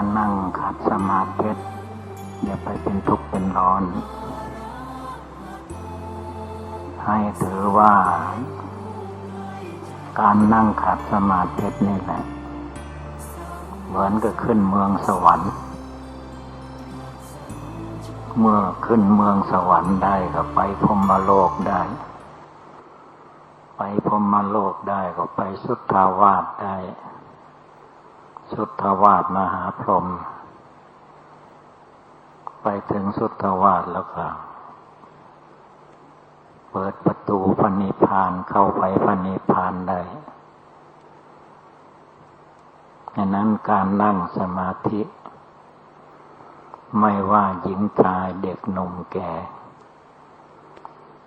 เวลานั่งขัดสมาธิอย่าไปเป็นทุกข์เป็นร้อน ให้ถือว่า การนั่งขัดสมาธินี่แหละ เหมือนกับขึ้นเมืองสวรรค์ เมื่อขึ้นเมืองสวรรค์ได้ก็ไปพรหมโลกได้ ไปพรหมโลกได้ก็ไปสุทธาวาสได้ สุทธาวาสมหาพรหมไปถึงสุทธาวาสแล้วก็เปิดประตูพระนิพานเข้าไปพระนิพพานได้ดังนั้นการนั่งสมาธิ ไม่ว่าหญิงชายเด็กหนุ่มแก่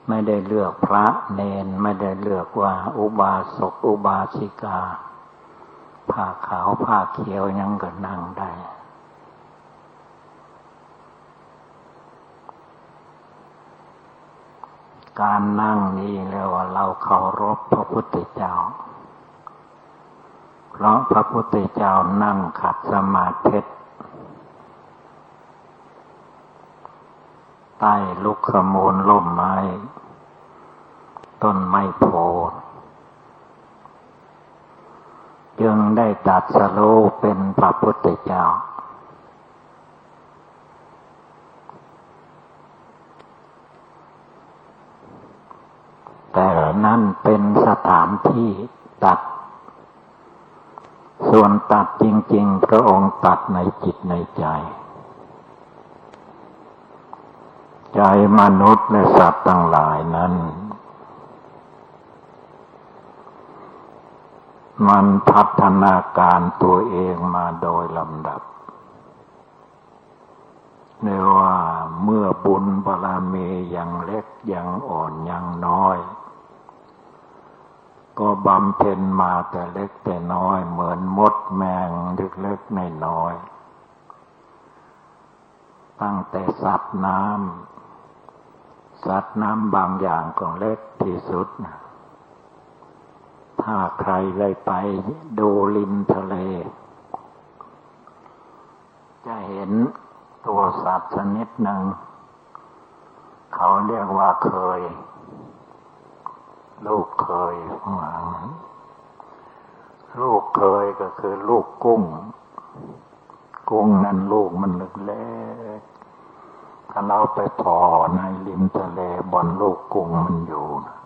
ไม่ได้เลือกพระเนน ไม่ได้เลือกว่าอุบาสกอุบาสิกา ผ้าขาวผ้าเขียวยังก็นั่งได้ การนั่งนี้เรียกว่าเราเคารพพระพุทธเจ้า เพราะพระพุทธเจ้านั่งขัดสมาธิใต้ลุกขมูลล่มไม้ ต้นไม้โพ จึงได้ตัดสโลเป็นพระพุทธเจ้า แต่นั่นเป็นสถานที่ตัด ส่วนตัดจริง ๆ พระองค์ตัดในจิตในใจ ใจมนุษย์และสัตว์ทั้งหลายนั้น มันพัฒนาการตัวเองมาโดยลำดับเรียกว่าเมื่อบุญบารมียังเล็กยังอ่อนยังน้อย ก็บำเพ็ญมาแต่เล็กแต่น้อย เหมือนมดแมงเล็กๆในน้อย ตั้งแต่สัตว์น้ำสัตว์น้ำบางอย่างก็เล็กที่สุดนะ ถ้าใครเลยไปดูริมทะเล จะเห็นตัวสัตว์ชนิดหนึ่ง เขาเรียกว่าเคย ลูกเคยลูกเคยก็คือลูกกุ้ง กุ้งนั่นลูกมันเล็กๆถ้าเราไปพอในริมทะเลบนลูกกุ้งมันอยู่นะ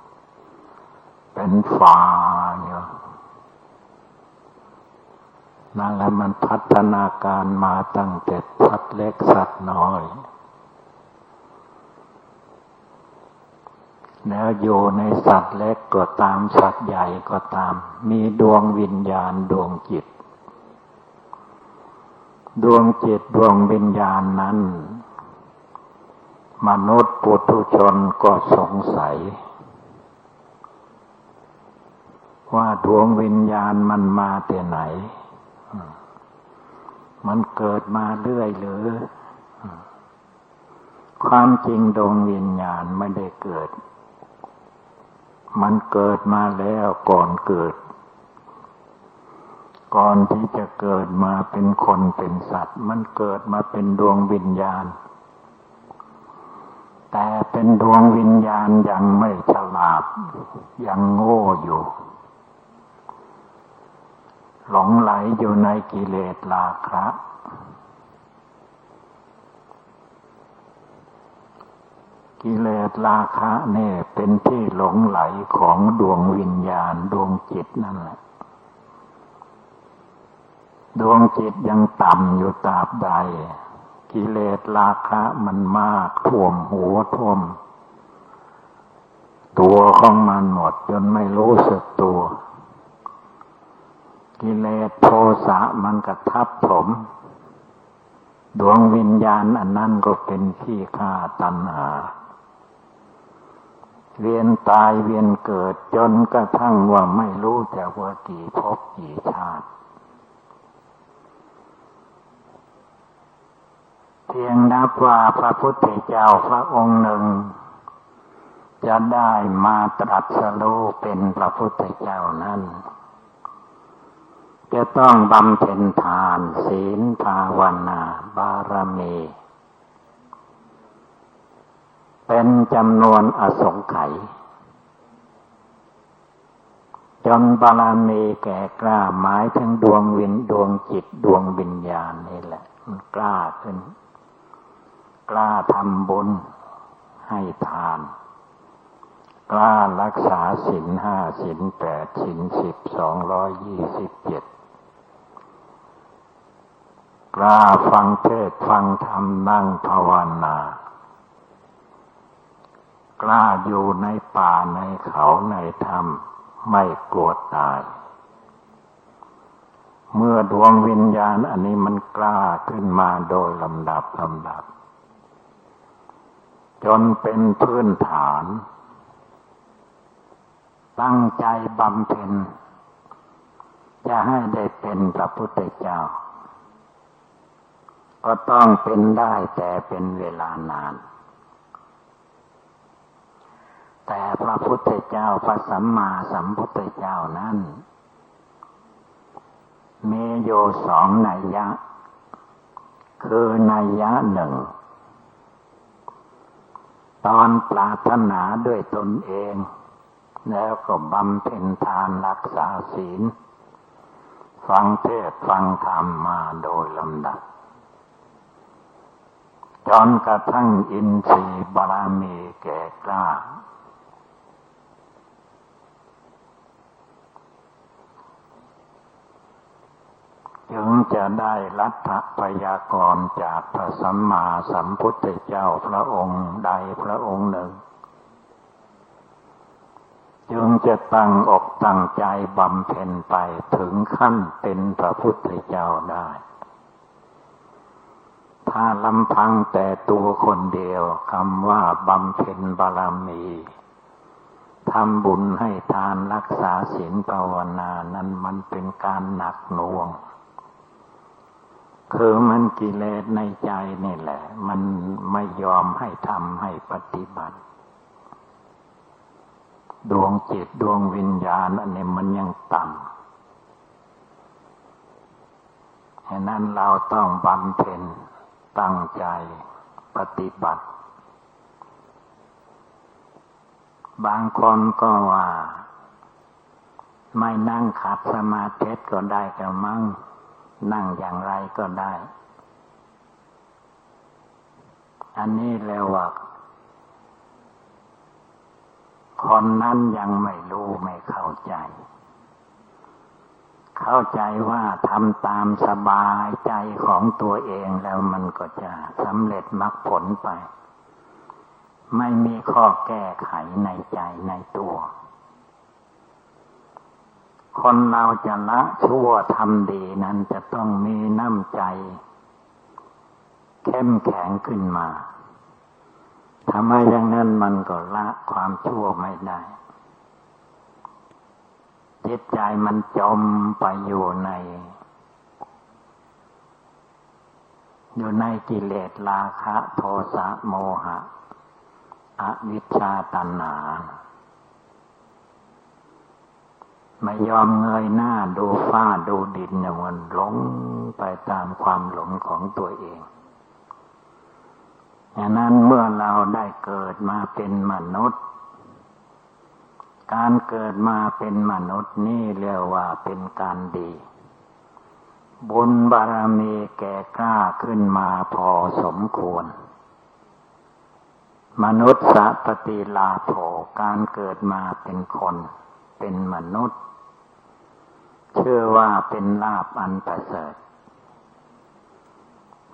เป็นฟาเนี่ยนั่นแหละมันพัฒนาการมาตั้งแต่สัตว์เล็กสัตว์น้อย แล้วอยู่ในสัตว์เล็กก็ตามสัตว์ใหญ่ก็ตาม มีดวงวิญญาณดวงจิต ดวงจิตดวงวิญญาณนั้น มนุษย์ปุถุชนก็สงสัย ว่าดวงวิญญาณมันมาแต่ไหน มันเกิดมาเรื่อยหรือ ความจริงดวงวิญญาณไม่ได้เกิด มันเกิดมาแล้วก่อนเกิด ก่อนที่จะเกิดมาเป็นคนเป็นสัตว์ มันเกิดมาเป็นดวงวิญญาณ แต่เป็นดวงวิญญาณยังไม่ฉลาดยังโง่อยู่ หลงไหลอยู่ในกิเลสราคะกิเลสราคะเนี่ยเป็นที่หลงไหลของดวงวิญญาณดวงจิตนั่นแหละ ดวงจิตยังต่ำอยู่ตราบใด กิเลสราคะมันมากท่วมหัวท่วม ตัวของมันหมดจนไม่รู้สึกตัว กิเลสโทสะมันกระทับผม ดวงวิญญาณอันนั้นก็เป็นที่ฆ่าตัณหา เวียนตายเวียนเกิดจนกระทั่งว่าไม่รู้จะว่ากี่ภพกี่ชาติ เพียงนับว่าพระพุทธเจ้าพระองค์หนึ่ง จะได้มาตรัสรู้เป็นพระพุทธเจ้านั้น จะต้องบำเพ็ญทานศีลภาวนาบารมี เป็นจำนวนอสงไขยจนบารมีแก่กล้าหมายถึงดวงวินดวงจิตดวงวิญญาณนี่แหละ มันกล้าขึ้น กล้าทำบุญให้ทาน กล้ารักษาศีลห้าศีลแปดศีลสิบสองร้อยยี่สิบเจ็ด กล้าฟังเทศฟังธรรมนั่งภาวนา กล้าอยู่ในป่าในเขาในธรรมไม่กลัวตาย เมื่อดวงวิญญาณอันนี้มันกล้าขึ้นมาโดยลำดับลำดับ จนเป็นพื้นฐาน ตั้งใจบำเพ็ญจะให้ได้เป็นพระพุทธเจ้า ก็ต้องเป็นได้แต่เป็นเวลานาน แต่พระพุทธเจ้าพระสัมมาสัมพุทธเจ้านั้น มีโยสองนัยยะ คือนัยยะหนึ่ง ตอนปรารถนาด้วยตนเอง แล้วก็บำเพ็ญทานรักษาศีล ฟังเทศฟังธรรมมาโดยลำดับ จนกระทั่งอินทรีย์บารมีแก่กล้า จึงจะได้รัฐพยากรจากพระสัมมาสัมพุทธเจ้าพระองค์ใดพระองค์หนึ่ง จึงจะตั้งอกตั้งใจบำเพ็ญไปถึงขั้นเป็นพระพุทธเจ้าได้ ถ้าลำพังแต่ตัวคนเดียวคำว่าบำเพ็ญบารมีทำบุญให้ทานรักษาศีลภาวนานั้นมันเป็นการหนักหน่วง คือมันกิเลสในใจนี่แหละ มันไม่ยอมให้ทำให้ปฏิบัติ ดวงจิตดวงวิญญาณอันนี้มันยังต่ำฉะนั้นเราต้องบำเพ็ญ ตั้งใจปฏิบัติ บางคนก็ว่า ไม่นั่งขัดสมาธิก็ได้แต่มั่ง นั่งอย่างไรก็ได้ อันนี้เรียกว่าคนนั้นยังไม่รู้ไม่เข้าใจ เข้าใจว่าทำตามสบายใจของตัวเองแล้วมันก็จะสำเร็จมรรคผลไป ไม่มีข้อแก้ไขในใจในตัว คนเราจะละชั่วทำดีนั้นจะต้องมีน้ำใจ เข้มแข็งขึ้นมาทำไมอย่างนั้นมันก็ละความชั่วไม่ได้ จิตใจมันจมไปอยู่ใน อยู่ในกิเลสราคะโทสะโมหะ อวิชชาตัณหาไม่ยอมเงยหน้าดูฟ้าดูดินอย่างมันหลงไปตามความหลงของตัวเองดังนั้นเมื่อเราได้เกิดมาเป็นมนุษย์ การเกิดมาเป็นมนุษย์นี่เรียกว่าเป็นการดี บุญบารมีแก่กล้าขึ้นมาพอสมควร มนุษย์สัปติลาโภการเกิดมาเป็นคน เป็นมนุษย์ เชื่อว่าเป็นลาบอันประเสริฐ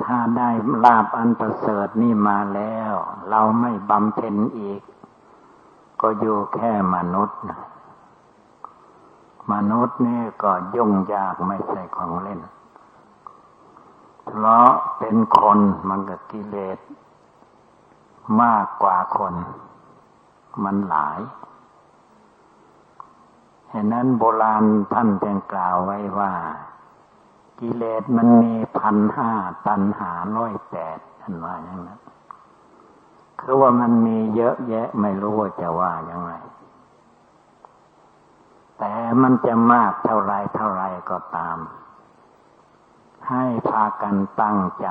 ถ้าได้ลาบอันประเสริฐนี่มาแล้ว เราไม่บำเพ็ญอีก ก็อยู่แค่มนุษย์นะมนุษย์นี่ก็ยุ่งยากไม่ใช่ของเล่น เพราะเป็นคนมันก็กิเลสมากกว่าคน มันหลายฉะนั้นโบราณท่านจึงกล่าวไว้ว่า กิเลสมันมีพันห้าตันหาร้อยแปดท่านว่าอย่างนั้น คือว่ามันมีเยอะแยะไม่รู้ว่าจะว่ายังไงแแต่มันจะมากเท่าไรเท่าไรก็ตาม ให้พากันตั้งใจ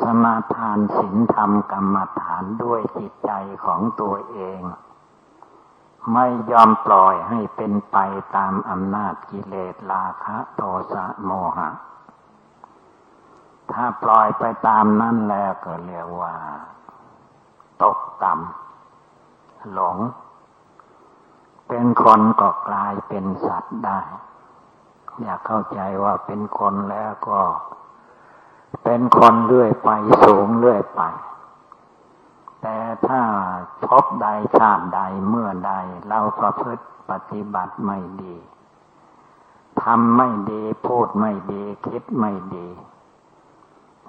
สมาทานศีลธรรมกรรมฐานด้วยจิตใจของตัวเอง ไม่ยอมปล่อยให้เป็นไปตามอำนาจกิเลสราคะ โทสะโมหะ ถ้าปล่อยไปตามนั้นแล้วก็เรียกว่า ตกต่ำหลง เป็นคนก็กลายเป็นสัตว์ได้ อยากเข้าใจว่าเป็นคนแล้วก็ เป็นคนเรื่อยไปสูงเรื่อยไป แต่ถ้าพบใดชาติใดเมื่อใด เราประพฤติปฏิบัติไม่ดีทำไม่ดี พูดไม่ดี คิดไม่ดี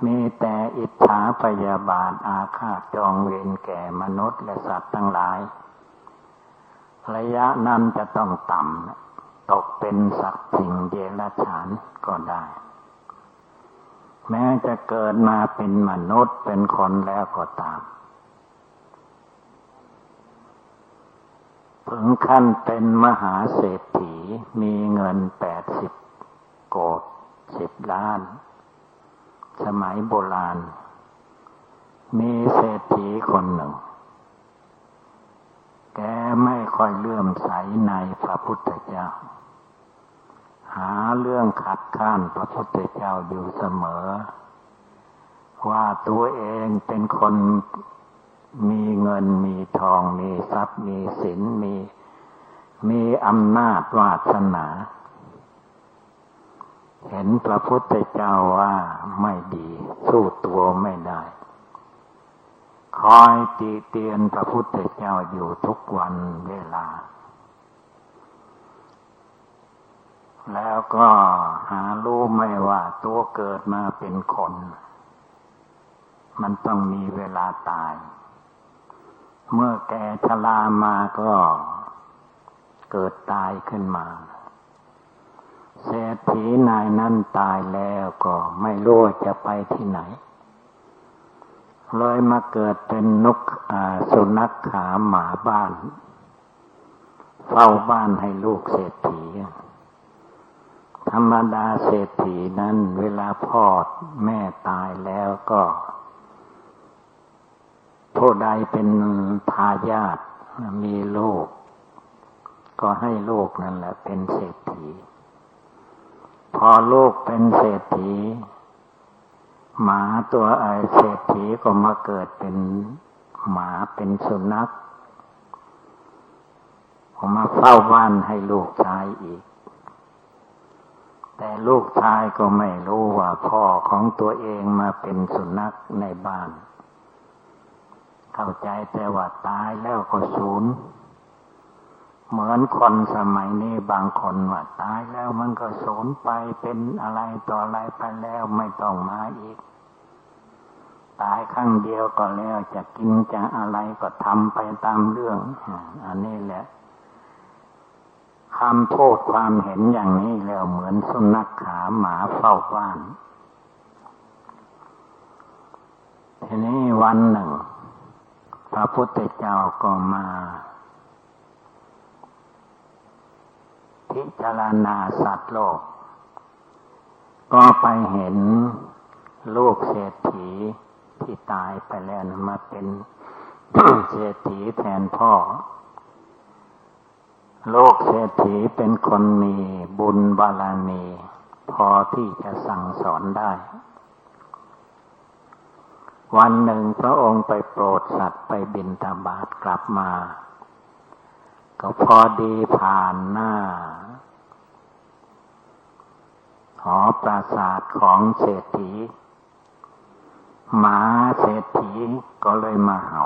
มีแต่อิจฉาพยาบาทอาฆาตจองเวรแก่มนุษย์และสัตว์ทั้งหลาย ระยะนั้นจะต้องต่ำตกเป็นสัตว์สิ่งเดรัจฉานก็ได้ แม้จะเกิดมาเป็นมนุษย์เป็นคนแล้วก็ตามถึงขั้นเป็นมหาเศรษฐีมีเงินแปดสิบโกดสิบล้าน สมัยโบราณ มีเศรษฐีคนหนึ่ง แกไม่ค่อยเลื่อมใสในพระพุทธเจ้า หาเรื่องขัดข้านพระพุทธเจ้าอยู่เสมอ ว่าตัวเองเป็นคนมีเงินมีทองมีทรัพย์มีสินมี มีอำนาจวาสนา เห็นพระพุทธเจ้าว่าไม่ดี สู้ตัวไม่ได้ คอยตีเตียนพระพุทธเจ้าอยู่ทุกวันเวลา แล้วก็หารู้ไม่ว่าตัวเกิดมาเป็นคน มันต้องมีเวลาตาย เมื่อแกชรามาก็เกิดตายขึ้นมา เศรษฐีนายนั้นตายแล้วก็ไม่รู้จะไปที่ไหน เลยมาเกิดเป็นนกสุนัขขาหมาบ้าน เฝ้าบ้านให้ลูกเศรษฐี ธรรมดาเศรษฐีนั้นเวลาพ่อแม่ตายแล้วก็ผู้ใดเป็นทายาทมีลูก ก็ให้ลูกนั่นแหละเป็นเศรษฐี พอลูกเป็นเศรษฐี หมาตัวไอเศรษฐีก็มาเกิดเป็นหมาเป็นสุนัขผมมาเฝ้าบ้านให้ลูกชายอีก แต่ลูกชายก็ไม่รู้ว่าพ่อของตัวเองมาเป็นสุนัขในบ้าน เข้าใจแต่ว่าตายแล้วก็สูญ เหมือนคนสมัยนี้บางคนว่าตายแล้วมันก็สูญไปเป็นอะไรต่ออะไรไปแล้วไม่ต้องมาอีก ตายครั้งเดียวก็แล้วจะกินจะอะไรก็ทำไปตามเรื่อง อันนี้แหละคำพูดความเห็นอย่างนี้แล้วเหมือนสุนัขขาหมาเฝ้าบ้านทีนี้วันหนึ่ง พระพุทธเจ้าก็มา พิจารณาสัตว์โลก ก็ไปเห็นลูกเศรษฐีที่ตายไปแล้วมาเป็นเศรษฐีแทนพ่อ โลกเศรษฐีเป็นคนมีบุญบารมี พอที่จะสั่งสอนได้ วันหนึ่งพระองค์ไปโปรดสัตว์ไปบินตาบาตกลับมา ก็พอดีผ่านหน้า หอปราสาทของเศรษฐีหมาเศรษฐีก็เลยมาเห่า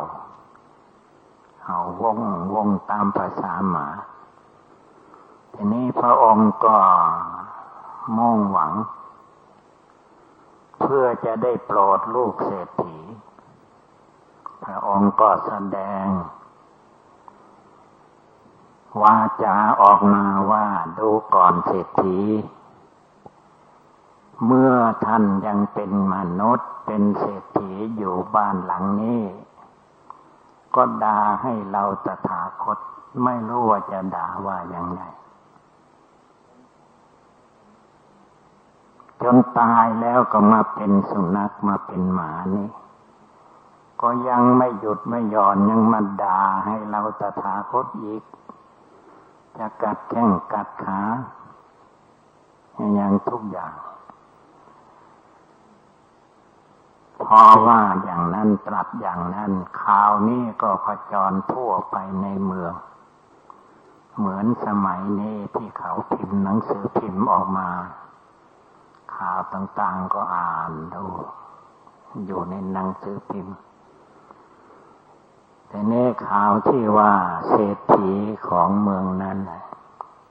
เห่าวงวงตามภาษาหมา ทีนี้พระองค์ก็มุ่งหวัง เพื่อจะได้โปรดลูกเศรษฐี พระองค์ก็แสดงว่าจะออกมาว่าดูก่อนเศรษฐี เมื่อท่านยังเป็นมนุษย์เป็นเศรษฐีอยู่บ้านหลังนี้ ก็ด่าให้เราตถาคตไม่รู้ว่าจะด่าว่าอย่างไงจนตายแล้วก็มาเป็นสุนัขมาเป็นหมานี่ก็ยังไม่หยุดไม่ย่อนยังมาด่าให้เราตถาคตอีก จะกัดแข้งกัดขาอย่างทุกอย่าง พอว่าอย่างนั้นตรัสอย่างนั้นข่าวนี้ก็ขจรทั่วไปในเมือง เหมือนสมัยนี้ที่เขาพิมพ์หนังสือพิมพ์ออกมา ข่าวต่างๆก็อ่านดูอยู่ในหนังสือพิมพ์แต่เน่ข่าวที่ว่าเศรษฐีของเมืองนั้น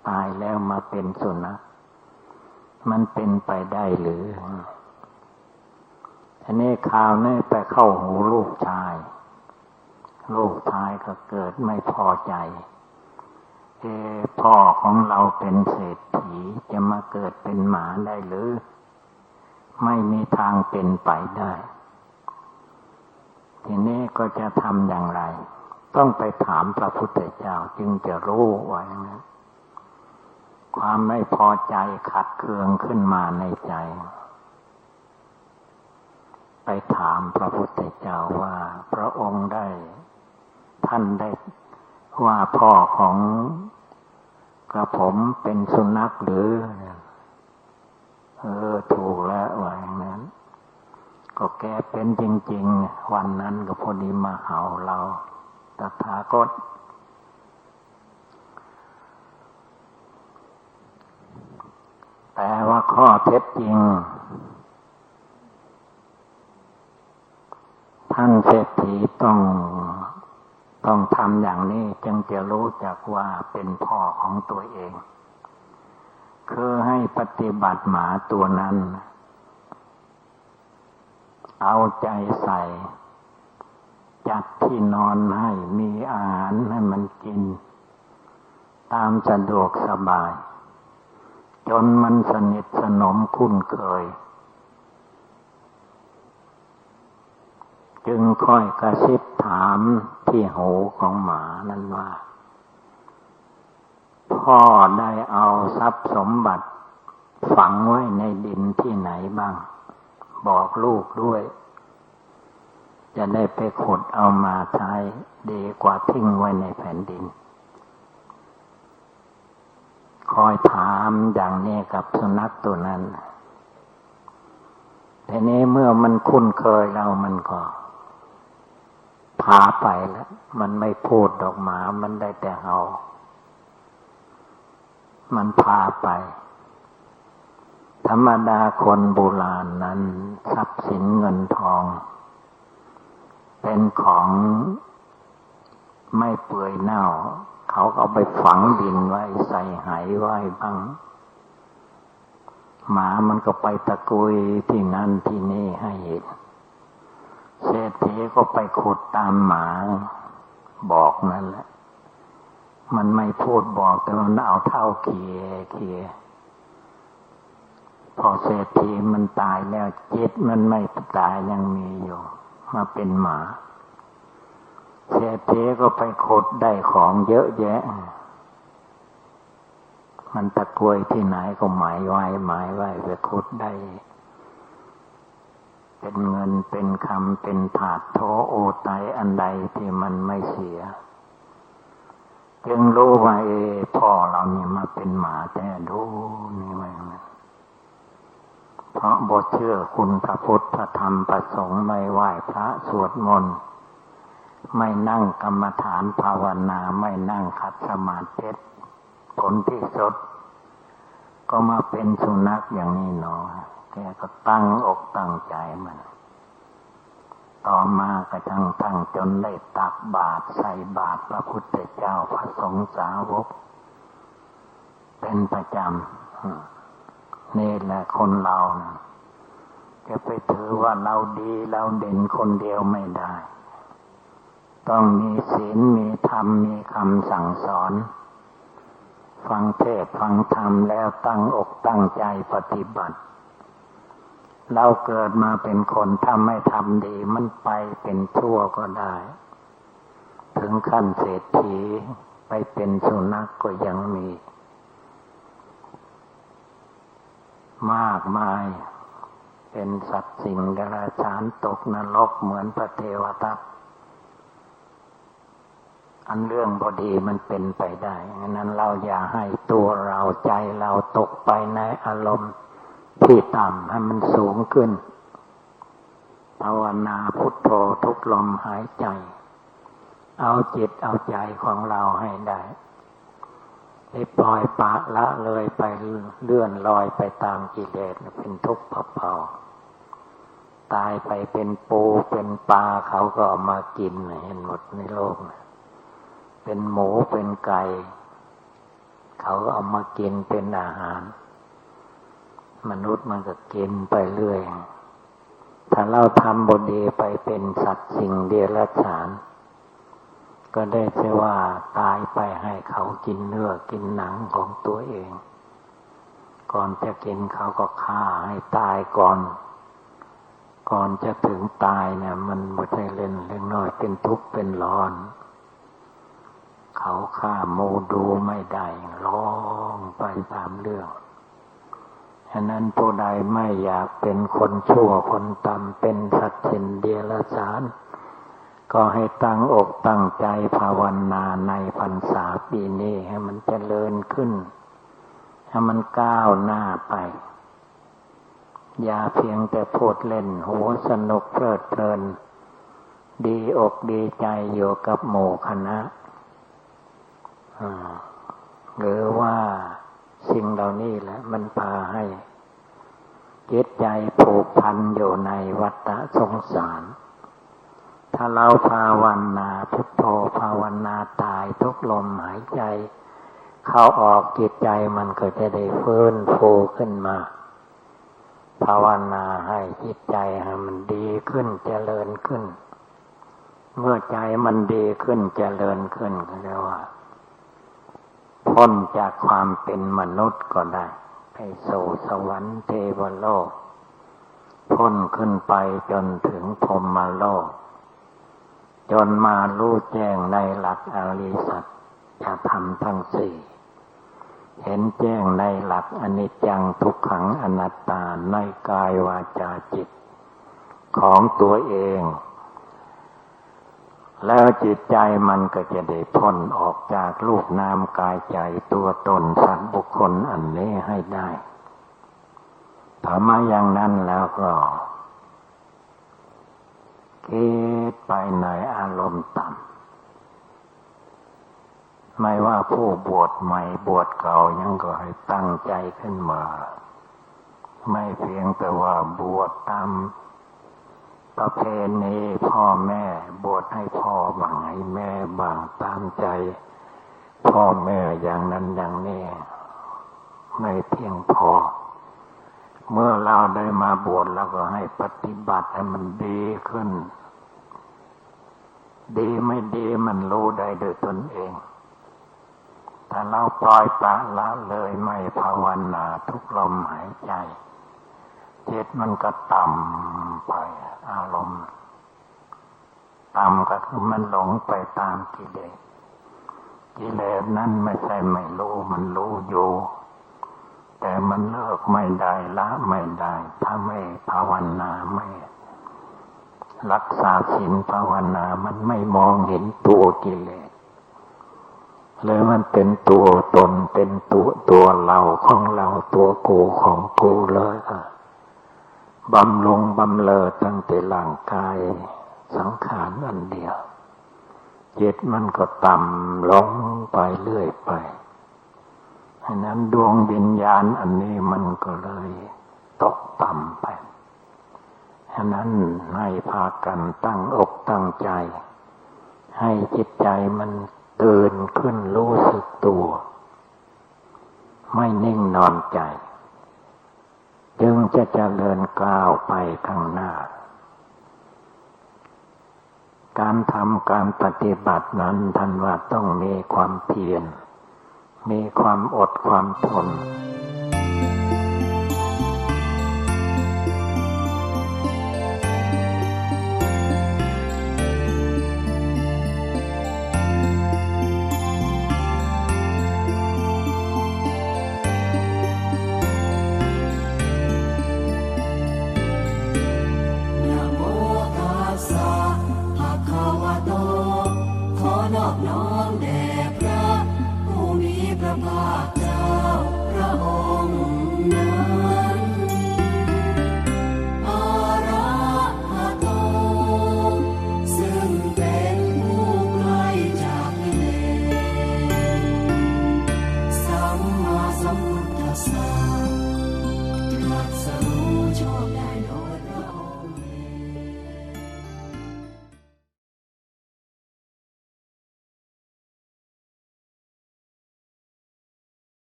ตายแล้วมาเป็นสุนัขมันเป็นไปได้หรือ อันนี้ข่าวนี้ไปเข้าหูลูกชาย ลูกชายก็เกิดไม่พอใจ เอพ่อของเราเป็นเศรษฐีจะมาเกิดเป็นหมาได้หรือ ไม่มีทางเป็นไปได้ ทีนี้ก็จะทำอย่างไร ต้องไปถามพระพุทธเจ้าจึงจะรู้ว่าอย่างนั้นความไม่พอใจขัดเคืองขึ้นมาในใจ ไปถามพระพุทธเจ้าว่า พระองค์ได้ ท่านได้ว่าพ่อของกระผมเป็นสุนัขหรือ เออถูกแล้วว่าอย่างนั้น ก็แกเป็นจริง ๆ วันนั้นก็พอดีมาเห่าเราตถาคตแต่ว่าข้อเท็จจริงานเศรษฐีต้องต้องทำอย่างนี้จึงจะรู้จักว่าเป็นพ่อของตัวเอง คือให้ปฏิบัติหมาตัวนั้น เอาใจใส่ จัดที่นอนให้มีอาหารให้มันกิน ตามสะดวกสบาย จนมันสนิทสนมคุ้นเคย จึงค่อยกระซิบถามที่หูของหมานั้นว่า พ่อได้เอาทรัพย์สมบัติฝังไว้ในดินที่ไหนบ้าง บอกลูกด้วย จะได้ไปขุดเอามาใช้ดีกว่าทิ้งไว้ในแผ่นดิน คอยถามอย่างนี้กับสุนัขตัวนั้นทีนี้เมื่อมันคุ้นเคยแล้วมันก็ พาไปแล้ว มันไม่พูดดอกหมา มันได้แต่เห่า มันพาไป ธรรมดาคนโบราณนั้น ทรัพย์สินเงินทอง เป็นของไม่เปื่อยเน่า เขาเอาไปฝังดินไว้ใส่หายไว้บ้างหมามันก็ไปตะกุยที่นั่นที่นี่ให้เห็น เศรษฐ ก็ไปขุดตามหมา บอกนั่นแหละ มันไม่พูดบอกแต่มันเอาเท่าเคียเคียพอเศรษฐีมันตายแล้วจิตมันไม่ตายยังมีอยู่ มาเป็นหมาเศรษฐีก็ไปขุดได้ของเยอะแยะ มันตะกวยที่ไหนก็หมายไว้หมายไว้ไปขุดได้ เป็นเงินเป็นคำเป็นถาดโถโอไตอันใดที่มันไม่เสีย จึงรู้ว่าเอพ่อเราเนี่ยมาเป็นหมาแต่ดูนี่ไว้เพราะบทเชื่อคุณพระพุทธพระธรรมพระสงฆ์ไม่ไหว้พระสวดมนต์ไม่นั่งกรรมฐานภาวนาไม่นั่งขัดสมาธิผลที่สุด ก็มาเป็นสุนัขอย่างนี้เนาะ แกก็ตั้งอกตั้งใจมันต่อมาก็ทั้งทั้งจนได้ตักบาตรใส่บาตรพระพุทธเจ้าพระสงฆ์สาวก เป็นประจำนี่แหละคนเรานะจะไปถือว่าเราดีเราเด่นคนเดียวไม่ได้ ต้องมีศีลมีธรรมมีคำสั่งสอน ฟังเทศฟังธรรมแล้วตั้งอกตั้งใจปฏิบัติ เราเกิดมาเป็นคนทำไม่ทำดี มันไปเป็นชั่วก็ได้ ถึงขั้นเศรษฐีไปเป็นสุนัขกก็ยังมี มากมาย เป็นสัตว์สิ่งกระชานตกนรกเหมือนพระเทวทัตอันเรื่องบดีมันเป็นไปได้ันั้นเราอย่าให้ตัวเราใจเราตกไปในอารมณ์ ที่ต่ำให้มันสูงขึ้น ภาวนาพุทโธทุกลมหายใจ เอาจิตเอาใจของเราให้ได้ได้ปล่อยปะละเลยไปเลื่อนลอยไปตามกิเลสเป็นทุกข์เผาตายไปเป็นปูเป็นปลาเขาก็เอามากินเห็นหมดในโลกนะเป็นหมูเป็นไก่ เขาเอามากินเป็นอาหาร มนุษย์มันก็กินไปเรื่อย ถ้าเราทำบดีไปเป็นสัตว์สิ่งเดรัจฉาน ก็ได้ใช่ว่าตายไปให้เขากินเนื้อกินหนังของตัวเอง ก่อนจะกินเขาก็ฆ่าให้ตายก่อน ก่อนจะถึงตายเนี่ย มันไม่ใช่เล่นเล็กน้อยเป็นทุกข์เป็นร้อน เขาฆ่าโมดูไม่ได้ร้องไปตามเรื่องะนั้นผู้ใดไม่อยากเป็นคนชั่วคนต่ำเป็นสัตว์เช่นเดียรสาร ก็ให้ตั้งอกตั้งใจภาวนาในพรรษาปีนี้ ให้มันเจริญขึ้น ให้มันก้าวหน้าไป อย่าเพียงแต่พูดเล่นหัวสนุกเพลิดเพลิน ดีอกดีใจอยู่กับหมู่คณะหรือว่า สิ่งเหล่านี้แหละมันพาให้จิตใจผูกพันอยู่ในวัฏสงสาร ถ้าเราภาวนาพุทโธภาวนาตายทุกลมหายใจ เข้าออกจิตใจมันก็จะได้เฟื้นฟูขึ้นมา ภาวนาให้จิตใจให้มันดีขึ้นเจริญขึ้น เมื่อใจมันดีขึ้นเจริญขึ้นก็เรียกว่า พ้นจากความเป็นมนุษย์ก็ได้ ไปสู่สวรรค์เทวโลก พ้นขึ้นไปจนถึงพรมโลก จนมารู้แจ้งในหลักอริสัจจะทำทั้งสี่เห็นแจ้งในหลักอนิจจังทุกขังอนัตตาในกายวาจาจิต ของตัวเอง แล้วจิตใจมันก็จะได้พ้นออกจากรูปนามกายใจตัวตนสัตว์บุคคลอันนี้ให้ได้ถ้ามาอย่างนั้นแล้วก็คิดไปในอารมณ์ต่ำไม่ว่าผู้บวชใหม่บวชเก่ายังก็ให้ตั้งใจขึ้นมา ไม่เพียงแต่ว่าบวชตาม ประเพณีพ่อแม่บวชให้พ่อบางให้แม่บางตามใจ พ่อแม่อย่างนั้นอย่างนี้ไม่เพียงพอ เมื่อเราได้มาบวชแล้วก็ให้ปฏิบัติให้มันดีขึ้น ดีไม่ดีมันรู้ได้โดยตนเองแต่เราปล่อยปละละเลยไม่ภาวนาทุกลมหายใจ จิตมันก็ต่ำไป อารมณ์ต่ำก็คือมันหลงไปตามกิเลสกิเลสนั้นไม่ใช่ไม่รู้มันรู้อยู่ แต่มันเลิกไม่ได้ละไม่ได้ ถ้าไม่ภาวนาไม่ รักษาศีลภาวนามันไม่มองเห็นตัวกิเลสเลยมันเป็นตัวตนเป็นตัวตัวเราของเราตัวกูของกูเลยค่ะ บำลงบำเลอตั้งแต่ร่างกายสังขารอันเดียวจิตมันก็ต่ำลงไปเรื่อยไปฉะนั้นดวงวิญญาณอันนี้มันก็เลยตกต่ำไปฉะนั้นให้พากันตั้งอกตั้งใจ ให้จิตใจมันตื่นขึ้นรู้สึกตัว ไม่นิ่งนอนใจ จึงจะเจริญก้าวไปข้างหน้า การทำการปฏิบัตินั้นท่านว่าต้องมีความเพียร มีความอดความทน